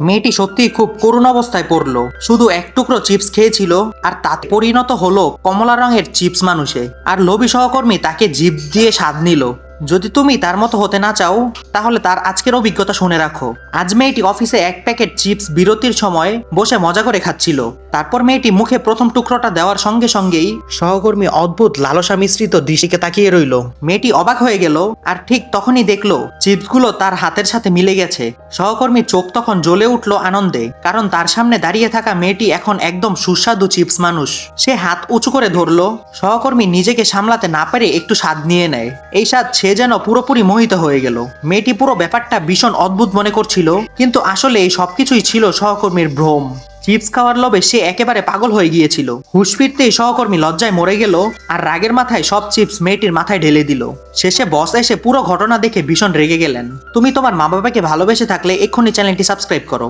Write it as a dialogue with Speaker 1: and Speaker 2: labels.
Speaker 1: মেয়েটি সত্যিই খুব করুণ অবস্থায় পড়ল। শুধু এক টুকরো চিপস খেয়েছিল আর তাতে পরিণত হলো কমলা রঙের চিপস মানুষে। আর লোভী সহকর্মী তাকে জিপ দিয়ে স্বাদ নিল। যদি তুমি তার মতো হতে না চাও, তাহলে তার আজকের অভিজ্ঞতা শুনে রাখো। আজ মেয়েটি অফিসে এক প্যাকেট চিপস বিরতির সময় বসে মজা করে খাচ্ছিল। তারপর মেয়েটি মুখে প্রথম টুকরোটা দেওয়ার সঙ্গে সঙ্গেই সহকর্মী অদ্ভুত লালসা মিশ্রিত দৃষ্টিকে তাকিয়ে রইল। মেয়েটি অবাক হয়ে গেল আর ঠিক তখনই দেখল, চিপসগুলো তার হাতের সাথে মিলে গেছে। সহকর্মীর চোখ তখন জ্বলে উঠল আনন্দে, কারণ তার সামনে দাঁড়িয়ে থাকা মেয়েটি এখন একদম সুস্বাদু চিপস মানুষ। সে হাত উঁচু করে ধরলো, সহকর্মী নিজেকে সামলাতে না পেরে একটু স্বাদ নিয়ে নেয়। এই স্বাদ সে যেন পুরোপুরি মোহিত হয়ে গেল। মেয়েটি পুরো ব্যাপারটা ভীষণ অদ্ভুত মনে করছিল, কিন্তু আসলে এই সবকিছুই ছিল সহকর্মীর ভ্রম। চিপস খাওয়ার লোভে সে একেবারে পাগল হয়ে গিয়েছিল। হুশ ফিরতেই সহকর্মী লজ্জায় মরে গেল আর রাগের মাথায় সব চিপস মেয়েটির মাথায় ঢেলে দিল। শেষে বস এসে পুরো ঘটনা দেখে ভীষণ রেগে গেলেন। তুমি তোমার মা বাবাকে ভালোবেসে থাকলে এক্ষুনি চ্যানেলটি সাবস্ক্রাইব করো।